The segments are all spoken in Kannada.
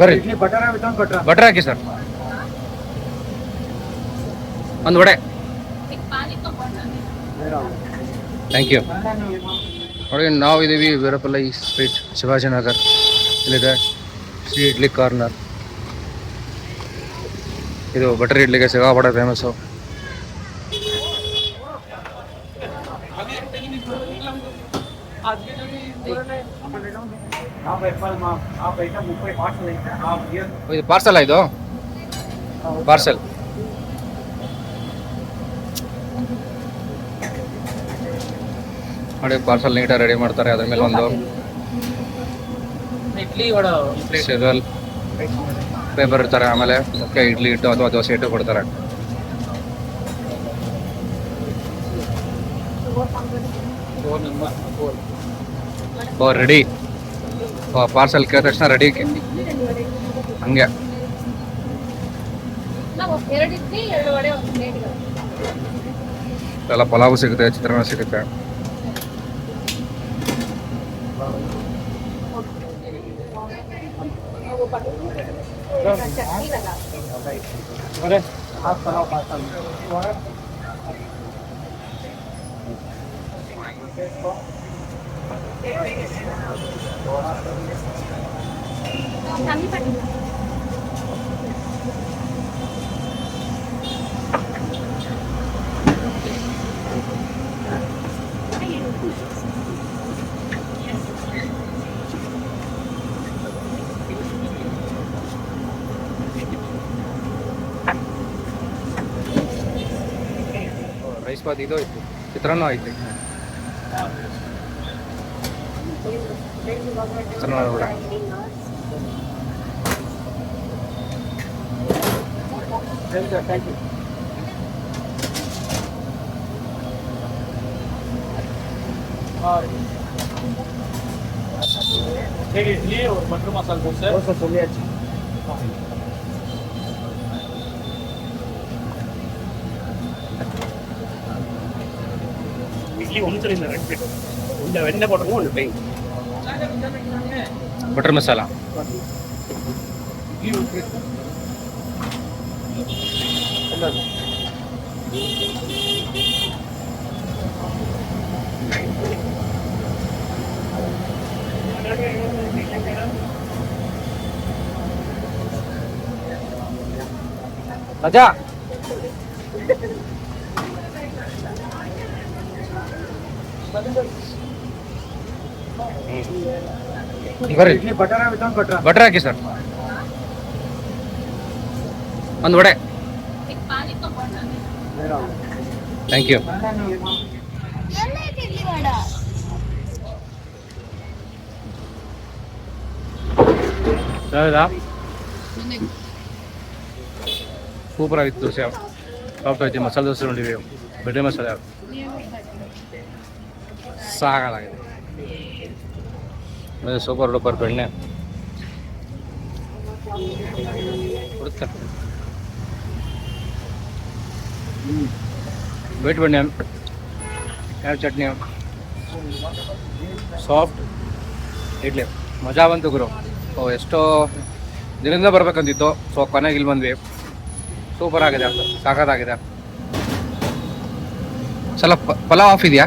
ಬರ್ರಿ. ಬಟರ್ ಹಾಕಿ ಸರ್. ಒಂದು ವಡೆ. ಥ್ಯಾಂಕ್ ಯು ನೋಡಿ ನಾವು ಇದ್ದೀವಿ ವೀರಪಲ್ಲೈ ಸ್ಟ್ರೀಟ್ ಶಿವಾಜಿನಗರ್. ಇಲ್ಲಿದೆ ಶ್ರೀ ಇಡ್ಲಿ ಕಾರ್ನರ್ ಇದು ಬಟರ್ ಇಡ್ಲಿಗೆ ಸಿಗಾಪಡ ಫೇಮಸ್ಸು ಇದು ಪಾರ್ಸಲ್ ಇದು? ಪಾರ್ಸಲ್ ನೋಡಿ ಪಾರ್ಸಲ್ ನೀಟಾಗಿ ರೆಡಿ ಮಾಡ್ತಾರೆ, ಅದ್ರ ಮೇಲೆ ಒಂದು ಇಡ್ಲಿ ಪೇಪರ್ ಇರ್ತಾರೆ ಆಮೇಲೆ ಅದಕ್ಕೆ ಇಡ್ಲಿ ಇಟ್ಟು ಅಥವಾ ದೋಸೆ ಇಟ್ಟು ಕೊಡ್ತಾರೆ. ಓ ರೆಡಿ ಪಾರ್ಸಲ್ ಕೇಳಿದ ತಕ್ಷಣ ರೆಡಿ ಹಂಗೆ ನಾವು ಎರಡು ಇಡ್ಲಿ ಎರಡು ವಡೆ ಒಂದು ಪ್ಲೇಟ್ ಎಲ್ಲ ಪಲಾವು ಸಿಗುತ್ತೆ ಚಿತ್ರಾನ್ನ ಸಿಗುತ್ತೆ ಚಟ್ನಿ ಲಗಾ ಹಾಫ್ ಪಲಾವ್ ಪಾರ್ಸಲ್ ಕಮ್ಮಿ ಪಟ್ಟಿ ರೈಸ್ ಬಾತ್ ಇದು ಐತಿ ಚಿತ್ರಾನ್ನ ಐತಿ Tirunelveli thank you ठीक है इसलिए और मटर मसाला डोसा डोसा இட்லி ஒன்று தெரியும் ரெண்டு ஒன்று வெண்ணெய் போட்டுருங்க ஒன்று பெயின் बटर मसाला अच्छा ಬರ್ರಿ. ಬಟ್ರ ಹಾಕಿ ಸರ್. ಒಂದು ವಡೆ. ಥ್ಯಾಂಕ್ ಯು ಸೂಪರ್ ಆಗಿತ್ತು ದೋಸೆ ಸಾಫ್ಟ್ ಐತಿ ಮಸಾಲೆ ದೋಸೆ ನೋಡಿವಿ ಬೆಡ್ಡೆ ಮಸಾಲೆ. ಸಾಕಾಗಿದೆ. ಸೂಪರ್ ಡೂಪರ್ ಬೆಣ್ಣೆ ಬೀಟ್ ಬೆಣ್ಣೆ ಯಾವ ಚಟ್ನಿ? ಸಾಫ್ಟ್ ಇಡ್ಲಿ. ಮಜಾ ಬಂತು ಗುರು. ಓ, ಎಷ್ಟೋ ದಿನದಿಂದ ಬರ್ಬೇಕಂತಿತ್ತು. ಸೊ ಕೊನೆಗೆ ಇಲ್ಲಿ ಬಂದ್ವಿ. ಸೂಪರ್ ಆಗಿದೆ. ಸಾಕಾಗಿದೆ. ಸಲ ಪಲಾವ್ ಆಫ್ ಇದೆಯಾ?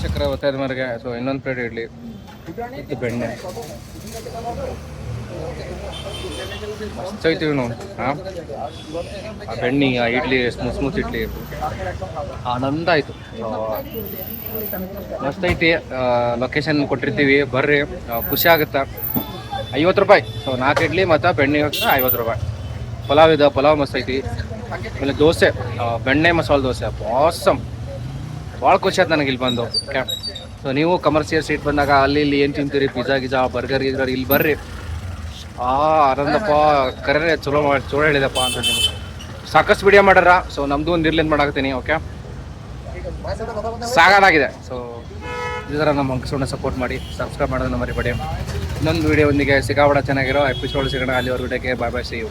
ಪ್ರೇಕ್ಷಕರ ಒತ್ತಾಯದ ಮೇರೆಗೆ ಸೊ ಇನ್ನೊಂದು ಪ್ಲೇಟ್ ಇಡ್ಲಿ ಬೆಣ್ಣೆ. ಮಸ್ತ್ ಐತಿ ಇವನು. ಹಾಂ ಆ ಬೆಣ್ಣೆ, ಆ ಇಡ್ಲಿ, ಸ್ಮೂತ್ ಸ್ಮೂತ್ ಇಡ್ಲಿ. ಆನಂದ ಆಯ್ತು. ಮಸ್ತ್ ಐತಿ ಲೊಕೇಶನ್ ಕೊಟ್ಟಿರ್ತೀವಿ. ಬರ್ರಿ. ಖುಷಿ ಆಗುತ್ತೆ? ಐವತ್ತು ರೂಪಾಯಿ. ಸೊ, ನಾಲ್ಕು ಇಡ್ಲಿ ಮತ್ತು ಬೆಣ್ಣೆ ಹಾಕಿದ್ರೆ ಐವತ್ತು ರೂಪಾಯಿ. ಪಲಾವ್ ಇದೆ, ಪಲಾವ್ ಮಸ್ತ್ ಐತಿ ಆಮೇಲೆ ದೋಸೆ. ಬೆಣ್ಣೆ ಮಸಾಲೆ ದೋಸೆ. ಆಸಮ್ ಭಾಳ ಖುಷಿ ಆಯ್ತು ನನಗೆ ಇಲ್ಲಿ ಬಂದು. ಸೊ ನೀವು ಕಮರ್ಷಿಯಲ್ ಸೀಟ್ ಬಂದಾಗ ಅಲ್ಲಿ ಇಲ್ಲಿ ಏನು ತಿಂತೀರಿ? ಪಿಜ್ಜಾ ಗಿಜಾ ಬರ್ಗರ್ ಗಿರ್ಗರ್ ಇಲ್ಲಿ ಬರ್ರಿ. ಆ, ಆನಂದಪ್ಪ, ಕರೆ ಚಲೋ ಮಾಡಿ ಚಲೋ ಹೇಳಿದಪ್ಪ ಅಂತ ನಿಮಗೆ. ಸಾಕಷ್ಟು ವಿಡಿಯೋ ಮಾಡ್ಯಾರ. ಸೊ ನಮ್ಮದು ಒಂದು ಇರ್ಲಿಂದ ಮಾಡಾಕ್ತೀನಿ ಓಕೆ ಸಾಗಾಡಾಗಿದೆ ಸೊ ಇದರ ನಮ್ಮ ಅಂಕಸೋಣ ಸಪೋರ್ಟ್ ಮಾಡಿ ಸಬ್ಸ್ಕ್ರೈಬ್ ಮಾಡೋದನ್ನ ಮರಿಬೇಡಿ. ಇನ್ನೊಂದು ವಿಡಿಯೋ ಒಂದಿಗೆ ಸಿಗಾಬಡ ಚೆನ್ನಾಗಿರೋ ಎಪಿಸೋಡ್ ಸಿಗೋಣ. ಅಲ್ಲಿವರೆಗೂ ಬಾಯ್ ಬಾಯ್ ಸಿ ಯು